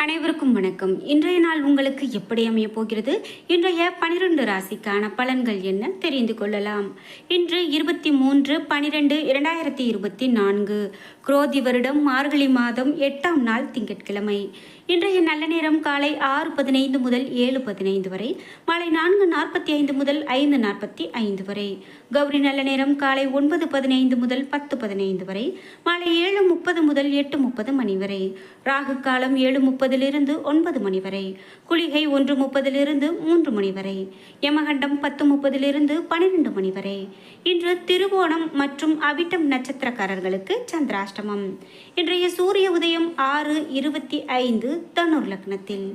அனைவருக்கும் வணக்கம். இன்றைய நாள் உங்களுக்கு எப்படி அமைய போகிறது? இன்றைய பனிரெண்டு ராசிக்கான பலன்கள் என்ன? தெரிந்து கொள்ளலாம். இன்று இருபத்தி மூன்று பனிரெண்டு இரண்டாயிரத்தி இருபத்தி நான்கு. குரோதி வருடம் மார்கழி மாதம் எட்டாம் நாள் திங்கட்கிழமை. இன்றைய நல்ல நேரம் காலை ஆறு பதினைந்து முதல் ஏழு பதினைந்து வரை மாலை நான்கு நாற்பத்தி ஐந்து முதல் ஐந்து நாற்பத்தி ஐந்து வரை. கௌரி நல்ல நேரம் காலை ஒன்பது பதினைந்து முதல் பத்து பதினைந்து வரை மாலை ஏழு முப்பது முதல் எட்டு முப்பது மணி வரை. ராகு காலம் ஏழு முப்பதிலிருந்து ஒன்பது மணி வரை. குளிகை ஒன்று முப்பதிலிருந்து மூன்று மணி வரை. யமகண்டம் பத்து முப்பதிலிருந்து பன்னிரெண்டு மணி வரை. இன்று திருவோணம் மற்றும் அவிட்டம் நட்சத்திரக்காரர்களுக்கு சந்திராஷ்டமம். இன்றைய சூரிய உதயம் ஆறு இருபத்தி ஐந்து தனுர் லக்னத்தில்.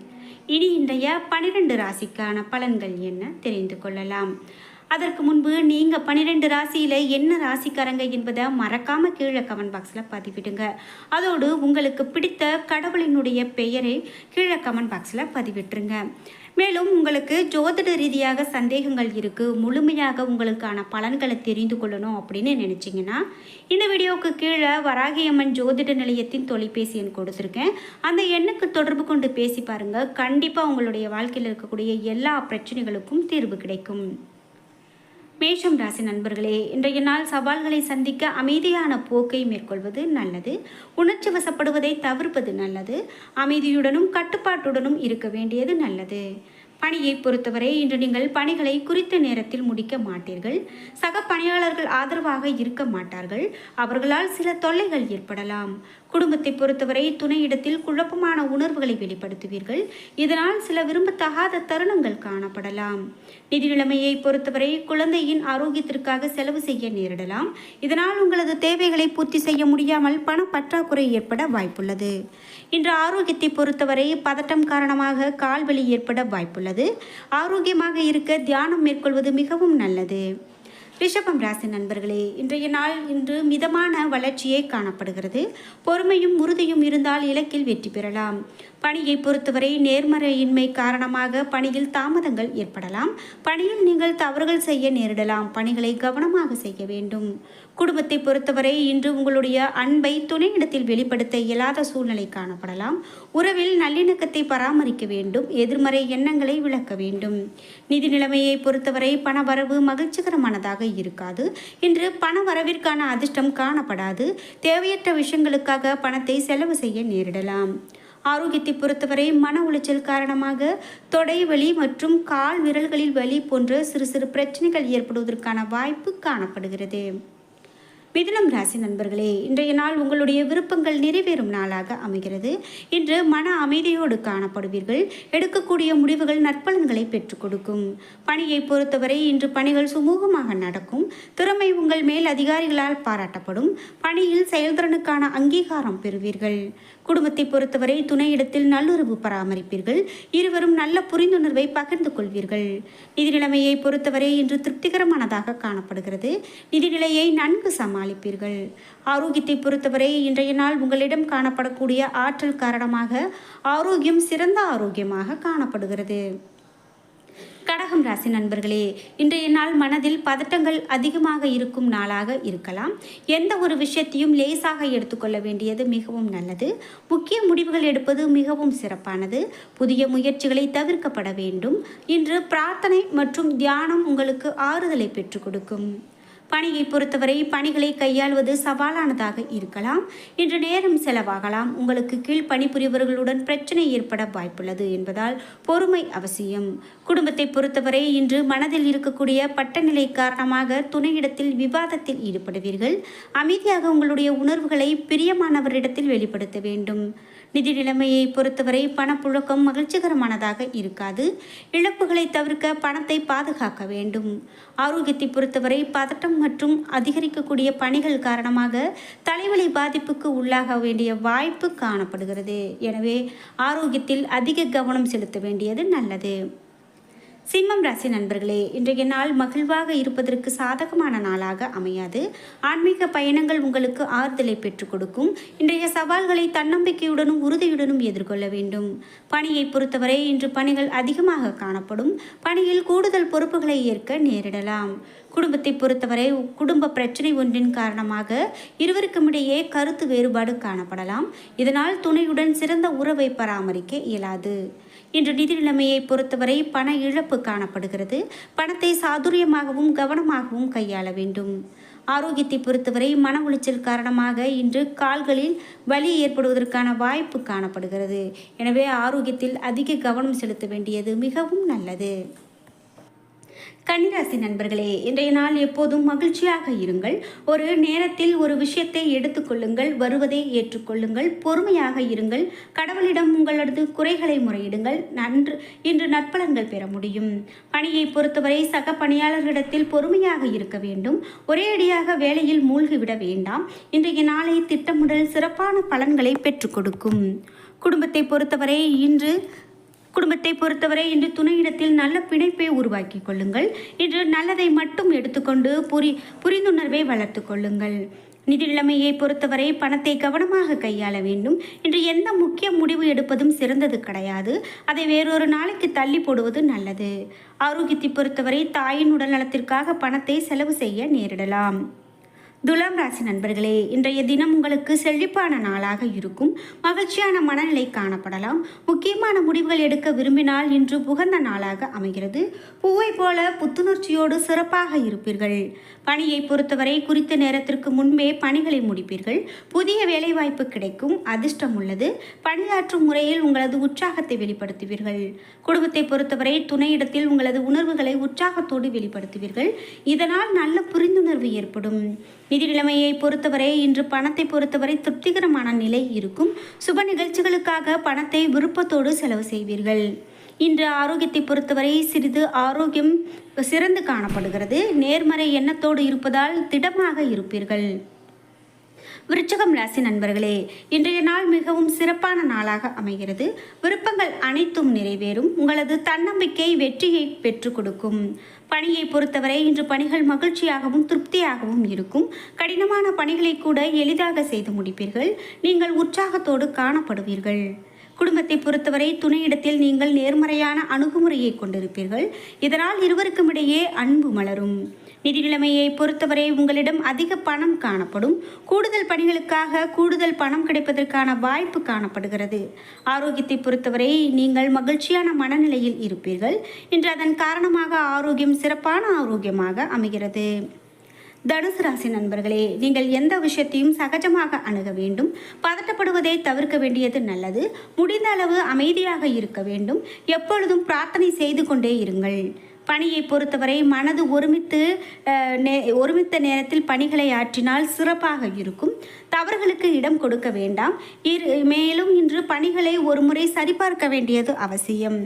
இனி இன்றைய பனிரெண்டு ராசிக்கான பலன்கள் என்ன தெரிந்து கொள்ளலாம். அதற்கு முன்பு நீங்கள் பன்னிரெண்டு ராசியில் என்ன ராசிக்காரங்க என்பதை மறக்காமல் கீழே கமெண்ட் பாக்ஸில் பதிவிடுங்க. அதோடு உங்களுக்கு பிடித்த கடவுளினுடைய பெயரை கீழே கமெண்ட் பாக்ஸில் பதிவிட்டுருங்க. மேலும் உங்களுக்கு ஜோதிட ரீதியாக சந்தேகங்கள் இருக்குது முழுமையாக உங்களுக்கான பலன்களை தெரிந்து கொள்ளணும் அப்படின்னு நினச்சிங்கன்னா இந்த வீடியோவுக்கு கீழே வராகியம்மன் ஜோதிட நிலையத்தின் தொலைபேசி எண் கொடுத்துருக்கேன். அந்த எண்ணுக்கு தொடர்பு கொண்டு பேசி பாருங்கள் கண்டிப்பாக உங்களுடைய வாழ்க்கையில் இருக்கக்கூடிய எல்லா பிரச்சனைகளுக்கும் தீர்வு கிடைக்கும். மேஷம் ராசி நண்பர்களே இன்றைய நாள் சவால்களை சந்திக்க அமைதியான போக்கை மேற்கொள்வது நல்லது. உணர்ச்சி வசப்படுவதை தவிர்ப்பது நல்லது. அமைதியுடனும் கட்டுப்பாட்டுடனும் இருக்க வேண்டியது நல்லது. பணியை பொறுத்தவரை இன்று நீங்கள் பணிகளை குறித்த நேரத்தில் முடிக்க மாட்டீர்கள். சக பணியாளர்கள் ஆதரவாக இருக்க மாட்டார்கள். அவர்களால் சில தொல்லைகள் ஏற்படலாம். குடும்பத்தை பொறுத்தவரை துணையிடத்தில் குழப்பமான உணர்வுகளை வெளிப்படுத்துவீர்கள். இதனால் சில விரும்பத்தகாத தருணங்கள் காணப்படலாம். நிதி நிலைமையை பொறுத்தவரை குழந்தையின் ஆரோக்கியத்திற்காக செலவு செய்ய நேரிடலாம். இதனால் உங்களது தேவைகளை பூர்த்தி செய்ய முடியாமல் பண பற்றாக்குறை ஏற்பட வாய்ப்புள்ளது. இன்று ஆரோக்கியத்தை பொறுத்தவரை பதட்டம் காரணமாக கால்வலி ஏற்பட வாய்ப்புள்ளது. ஆரோக்கியமாக இருக்க தியானம் மேற்கொள்வது மிகவும் நல்லது. ரிஷபம் ராசி நண்பர்களே இன்றைய நாள் இன்று மிதமான வளர்ச்சியே காணப்படுகிறது. பொறுமையும் உறுதியும் இருந்தால் இலக்கில் வெற்றி பெறலாம். பணியை பொறுத்தவரை நேர்மறையின்மை காரணமாக பணியில் தாமதங்கள் ஏற்படலாம். பணியில் நீங்கள் தவறுகள் செய்ய நேரிடலாம். பணிகளை கவனமாக செய்ய வேண்டும். குடும்பத்தை பொறுத்தவரை இன்று உங்களுடைய அன்பை துணையிடத்தில் வெளிப்படுத்த இயலாத சூழ்நிலை காணப்படலாம். உறவில் நல்லிணக்கத்தை பராமரிக்க வேண்டும். எதிர்மறை எண்ணங்களை விளக்க வேண்டும். நிதி நிலைமையை பொறுத்தவரை பணவரவு மகிழ்ச்சிகரமானதாக இருக்காது. இன்று பண வரவிற்கான அதிர்ஷ்டம் காணப்படாது. தேவையற்ற விஷயங்களுக்காக பணத்தை செலவு செய்ய நேரிடலாம். ஆரோக்கியத்தை பொறுத்தவரை மன உளைச்சல் காரணமாக தொடை வலி மற்றும் கால் விரல்களில் வலி போன்ற சிறு சிறு பிரச்சனைகள் ஏற்படுவதற்கான வாய்ப்பு காணப்படுகிறது. மிதுனம் ராசி நண்பர்களே இன்றைய நாள் உங்களுடைய விருப்பங்கள் நிறைவேறும் நாளாக அமைகிறது. இன்று மன அமைதியோடு காணப்படுவீர்கள். எடுக்கக்கூடிய முடிவுகள் நற்பலன்களை பெற்றுக் கொடுக்கும். பணியை பொறுத்தவரை இன்று பணிகள் சுமூகமாக நடக்கும். திறமை உங்கள் மேல் அதிகாரிகளால் பாராட்டப்படும். பணியில் செயல்திறனுக்கான அங்கீகாரம் பெறுவீர்கள். குடும்பத்தை பொறுத்தவரை துணையிடத்தில் நல்லுறவு பராமரிப்பீர்கள். இருவரும் நல்ல புரிந்துணர்வை பகிர்ந்து கொள்வீர்கள். நிதிநிலைமையை பொறுத்தவரை இன்று திருப்திகரமானதாக காணப்படுகிறது. நிதிநிலையை நன்கு சமாளிப்பீர்கள். ஆரோக்கியத்தை பொறுத்தவரை இன்றைய நாள் உங்களிடம் காணப்படக்கூடிய ஆற்றல் காரணமாக ஆரோக்கியம் சிறந்த ஆரோக்கியமாக காணப்படுகிறது. கடகம் ராசி நண்பர்களே இன்றைய நாள் மனதில் பதட்டங்கள் அதிகமாக இருக்கும் நாளாக இருக்கலாம். எந்த ஒரு விஷயத்தையும் லேசாக எடுத்துக்கொள்ள வேண்டியது மிகவும் நல்லது. முக்கிய முடிவுகள் எடுப்பது மிகவும் சிறப்பானது. புதிய முயற்சிகளை தவிர்க்கப்பட வேண்டும். இன்று பிரார்த்தனை மற்றும் தியானம் உங்களுக்கு ஆறுதலை பெற்றுக் கொடுக்கும். பணியை பொறுத்தவரை பணிகளை கையாள்வது சவாலானதாக இருக்கலாம். இன்று நேரம் செலவாகலாம். உங்களுக்கு கீழ் பணிபுரிபவர்களுடன் பிரச்சனை ஏற்பட வாய்ப்புள்ளது என்பதால் பொறுமை அவசியம். குடும்பத்தை பொறுத்தவரை இன்று மனதில் இருக்கக்கூடிய பட்டநிலை காரணமாக துணையிடத்தில் விவாதத்தில் ஈடுபடுவீர்கள். அமைதியாக உங்களுடைய உணர்வுகளை பிரியமானவரிடத்தில் வெளிப்படுத்த வேண்டும். நிதி நிலைமையை பொறுத்தவரை பணப்புழக்கம் மகிழ்ச்சிகரமானதாக இருக்காது. இழப்புகளை தவிர்க்க பணத்தை பாதுகாக்க வேண்டும். ஆரோக்கியத்தை பொறுத்தவரை பதட்டம் மற்றும் அதிகரிக்கக்கூடிய பணிகள் காரணமாக தலைவலி பாதிப்புக்கு உள்ளாக வேண்டிய வாய்ப்பு காணப்படுகிறது. எனவே ஆரோக்கியத்தில் அதிக கவனம் செலுத்த வேண்டியது நல்லது. சிம்மம் ராசி நண்பர்களே இன்றைய நாள் மகிழ்வாக இருப்பதற்கு சாதகமான நாளாக அமையாது. ஆன்மீக பயணங்கள் உங்களுக்கு ஆறுதலை பெற்றுக் கொடுக்கும். இன்றைய சவால்களை தன்னம்பிக்கையுடனும் உறுதியுடனும் எதிர்கொள்ள வேண்டும். பணியை பொறுத்தவரை இன்று பணிகள் அதிகமாக காணப்படும். பணியில் கூடுதல் பொறுப்புகளை ஏற்க நேரிடலாம். குடும்பத்தை பொறுத்தவரை குடும்ப பிரச்சனை ஒன்றின் காரணமாக இருவருக்கும் இடையே கருத்து வேறுபாடு காணப்படலாம். இதனால் துணையுடன் சிறந்த உறவை பராமரிக்க இயலாது. இன்று நிதி நிலைமையை பொறுத்தவரை பண இழப்பு காணப்படுகிறது. பணத்தை சாதுரியமாகவும் கவனமாகவும் கையாள வேண்டும். ஆரோக்கியத்தை பொறுத்தவரை மன உளைச்சல் காரணமாக இன்று கால்களில் வலி ஏற்படுவதற்கான வாய்ப்பு காணப்படுகிறது. எனவே ஆரோக்கியத்தில் அதிக கவனம் செலுத்த வேண்டியது மிகவும் நல்லது. கன்னிராசி நண்பர்களே இன்றைய நாள் எப்போதும் மகிழ்ச்சியாக இருங்கள். ஒரு நேரத்தில் ஒரு விஷயத்தை எடுத்துக்கொள்ளுங்கள் வருவதை ஏற்றுக்கொள்ளுங்கள் பொறுமையாக இருங்கள். கடவுளிடம் உங்களது குறைகளை முறையிடுங்கள். நன்று இன்று நற்பலன்கள் பெற முடியும். பணியை பொறுத்தவரை சக பணியாளர்களிடத்தில் பொறுமையாக இருக்க வேண்டும். ஒரே அடியாக வேலையில் மூழ்கிவிட வேண்டாம். இன்றைய நாளை திட்டமிடல் சிறப்பான பலன்களை பெற்றுக் கொடுக்கும். குடும்பத்தை பொறுத்தவரை இன்று குடும்பத்தை பொறுத்தவரை இன்று துணையிடத்தில் நல்ல பிணைப்பை உருவாக்கி கொள்ளுங்கள். இன்று நல்லதை மட்டும் எடுத்துக்கொண்டு புரி புரிந்துணர்வை வளர்த்து கொள்ளுங்கள். நிதி நிலைமையை பொறுத்தவரை பணத்தை கவனமாக கையாள வேண்டும். இன்று எந்த முக்கிய முடிவு எடுப்பதும் சிறந்தது கிடையாது. அதை வேறொரு நாளைக்கு தள்ளி போடுவது நல்லது. ஆரோக்கியத்தை பொறுத்தவரை தாயின் உடல் நலத்திற்காக பணத்தை செலவு செய்ய நேரிடலாம். துலாம் ராசி நண்பர்களே இன்றைய தினம் உங்களுக்கு செழிப்பான நாளாக இருக்கும். மகிழ்ச்சியான மனநிலை காணப்படலாம். முக்கியமான முடிவுகள் எடுக்க விரும்பினால் இன்று புகந்த நாளாக அமைகிறது. பூவை போல புத்துணர்ச்சியோடு சிறப்பாக இருப்பீர்கள். பணியை பொறுத்தவரை குறித்த நேரத்திற்கு முன்பே பணிகளை முடிப்பீர்கள். புதிய வேலைவாய்ப்பு கிடைக்கும் அதிர்ஷ்டம் உள்ளது. பணியாற்றும் முறையில் உங்களது உற்சாகத்தை வெளிப்படுத்துவீர்கள். குடும்பத்தை பொறுத்தவரை துணையிடத்தில் உங்களது உணர்வுகளை உற்சாகத்தோடு வெளிப்படுத்துவீர்கள். இதனால் நல்ல புரிந்துணர்வு ஏற்படும். நிதி நிலைமையை பொறுத்தவரை இன்று பணத்தை பொறுத்தவரை திருப்திகரமான நிலை இருக்கும். சுப நிகழ்ச்சிகளுக்காக பணத்தை விருப்பத்தோடு செலவு செய்வீர்கள். இன்று ஆரோக்கியத்தை பொறுத்தவரை சிறிது ஆரோக்கியம் சிறந்து காணப்படுகிறது. நேர்மறை எண்ணத்தோடு இருப்பதால் திடமாக இருப்பீர்கள். விருச்சகம் ராசி நண்பர்களே இன்றைய நாள் மிகவும் சிறப்பான நாளாக அமைகிறது. விருப்பங்கள் அனைத்தும் நிறைவேறும். உங்களது தன்னம்பிக்கை வெற்றியை பெற்றுக் கொடுக்கும். பணியை பொறுத்தவரை இன்று பணிகள் மகிழ்ச்சியாகவும் திருப்தியாகவும் இருக்கும். கடினமான பணிகளை கூட எளிதாக செய்து முடிப்பீர்கள். நீங்கள் உற்சாகத்தோடு காணப்படுவீர்கள். குடும்பத்தை பொறுத்தவரை துணையிடத்தில் நீங்கள் நேர்மறையான அணுகுமுறையை கொண்டிருப்பீர்கள். இதனால் இருவருக்கும் இடையே அன்பு மலரும். நிதி நிலைமையை பொறுத்தவரை உங்களிடம் அதிக பணம் காணப்படும். கூடுதல் பணிகளுக்காக கூடுதல் பணம் கிடைப்பதற்கான வாய்ப்பு காணப்படுகிறது. ஆரோக்கியத்தை பொறுத்தவரை நீங்கள் மகிழ்ச்சியான மனநிலையில் இருப்பீர்கள். இன்று அதன் காரணமாக ஆரோக்கியம் சிறப்பான ஆரோக்கியமாக அமைகிறது. தனுசு ராசி நண்பர்களே நீங்கள் எந்த விஷயத்தையும் சகஜமாக அணுக வேண்டும். பதட்டப்படுவதை தவிர்க்க வேண்டியது நல்லது. முடிந்த அளவு அமைதியாக இருக்க வேண்டும். எப்பொழுதும் பிரார்த்தனை செய்து கொண்டே இருங்கள். பணியை பொறுத்தவரை மனது ஒருமித்து நே ஒருமித்த நேரத்தில் பணிகளை ஆற்றினால் சிறப்பாக இருக்கும். தவறுகளுக்கு இடம் கொடுக்க வேண்டாம். இரு மேலும் இன்று பணிகளை ஒருமுறை சரிபார்க்க வேண்டியது அவசியம்.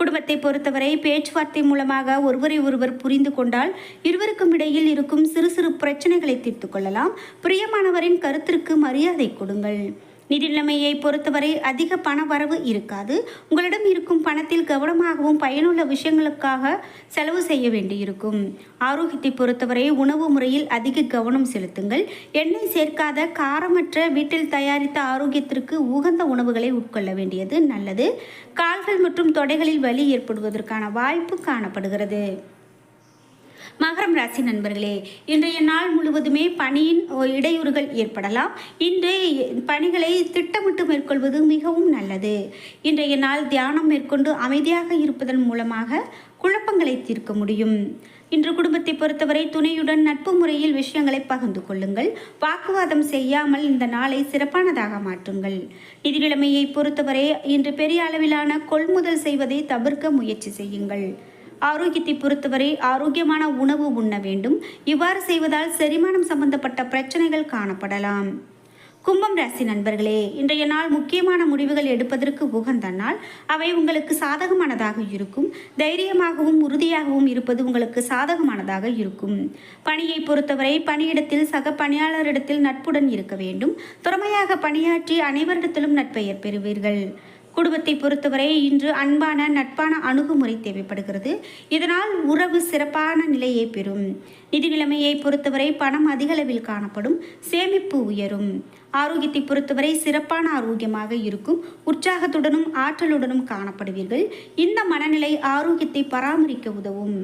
குடும்பத்தை பொறுத்தவரை பேச்சுவார்த்தை மூலமாக ஒருவரை ஒருவர் புரிந்து கொண்டால் இருவருக்கும் இடையில் இருக்கும் சிறு சிறு பிரச்சனைகளை தீர்த்து கொள்ளலாம். பிரியமானவரின் கருத்திற்கு மரியாதை கொடுங்கள். நிதிநிலைமையை பொறுத்தவரை அதிக பண வரவு இருக்காது. உங்களிடம் இருக்கும் பணத்தில் கவனமாகவும் பயனுள்ள விஷயங்களுக்காக செலவு செய்ய வேண்டியிருக்கும். ஆரோக்கியத்தை பொறுத்தவரை உணவு முறையில் அதிக கவனம் செலுத்துங்கள். எண்ணெய் சேர்க்காத காரமற்ற வீட்டில் தயாரித்த ஆரோக்கியத்திற்கு உகந்த உணவுகளை உட்கொள்ள வேண்டியது நல்லது. கால்கள் மற்றும் தொடைகளில் வலி ஏற்படுவதற்கான வாய்ப்பு காணப்படுகிறது. மகரம் ராசி நண்பர்களே இன்றைய நாள் முழுவதுமே பணியின் இடையூறுகள் ஏற்படலாம். இன்று பணிகளை திட்டமிட்டு மேற்கொள்வது மிகவும் நல்லது. இன்றைய நாள் தியானம் மேற்கொண்டு அமைதியாக இருப்பதன் மூலமாக குழப்பங்களை தீர்க்க முடியும். இன்று குடும்பத்தை பொறுத்தவரை துணையுடன் நட்பு முறையில் விஷயங்களை பகிர்ந்து கொள்ளுங்கள். வாக்குவாதம் செய்யாமல் இந்த நாளை சிறப்பானதாக மாற்றுங்கள். நிதிநிலைமையை பொறுத்தவரை இன்று பெரிய அளவிலான கொள்முதல் செய்வதை தவிர்க்க முயற்சி செய்யுங்கள். ஆரோக்கியத்தை பொறுத்தவரை ஆரோக்கியமான உணவு உண்ண வேண்டும். இவ்வாறு செய்வதால் செரிமானம் சம்பந்தப்பட்ட பிரச்சனைகள் காணப்படலாம். கும்பம் ராசி நண்பர்களே இன்றைய நாள் முக்கியமான முடிவுகள் எடுப்பதற்கு உகந்த நாள். அவை உங்களுக்கு சாதகமானதாக இருக்கும். தைரியமாகவும் உறுதியாகவும் இருப்பது உங்களுக்கு சாதகமானதாக இருக்கும். பணியை பொறுத்தவரை பணியிடத்தில் சக பணியாளரிடத்தில் நட்புடன் இருக்க வேண்டும். திறமையாக பணியாற்றி அனைவரிடத்திலும் நட்பெயர் பெறுவீர்கள். குடும்பத்தை பொறுத்தவரை இன்று அன்பான நட்பான அணுகுமுறை தேவைப்படுகிறது. இதனால் உறவு சிறப்பான நிலையை பெறும். நிதி நிலைமையை பொறுத்தவரை பணம் அதிகளவில் காணப்படும். சேமிப்பு உயரும். ஆரோக்கியத்தை பொறுத்தவரை சிறப்பான ஆரோக்கியமாக இருக்கும். உற்சாகத்துடனும் ஆற்றலுடனும் காணப்படுவீர்கள். இந்த மனநிலை ஆரோக்கியத்தை பராமரிக்க உதவும்.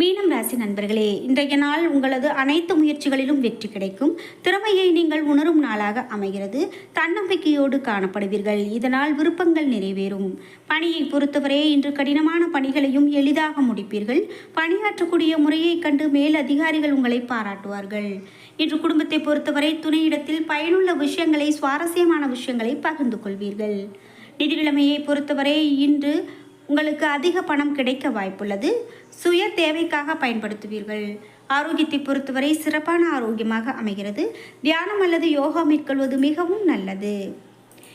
மீனம் ராசி நண்பர்களே இன்றைய நாள் உங்களது அனைத்து முயற்சிகளிலும் வெற்றி கிடைக்கும். திறமையை நீங்கள் உணரும் நாளாக அமைகிறது. தன்னம்பிக்கையோடு காணப்படுவீர்கள். இதனால் விருப்பங்கள் நிறைவேறும். பணியை பொறுத்தவரை இன்று கடினமான பணிகளையும் எளிதாக முடிப்பீர்கள். பணியாற்றக்கூடிய முறையை கண்டு மேல் அதிகாரிகள் உங்களை பாராட்டுவார்கள். இன்று குடும்பத்தை பொறுத்தவரை துணையிடத்தில் பயனுள்ள விஷயங்களை சுவாரஸ்யமான விஷயங்களை பகிர்ந்து கொள்வீர்கள். நிதிநிலைமையை பொறுத்தவரை இன்று உங்களுக்கு அதிக பணம் கிடைக்க வாய்ப்புள்ளது. சுய தேவைக்காக பயன்படுத்துவீர்கள். ஆரோக்கியத்தை பொறுத்தவரை சிறப்பான ஆரோக்கியமாக அமைகிறது. தியானம் அல்லது யோகா மேற்கொள்வது மிகவும் நல்லது.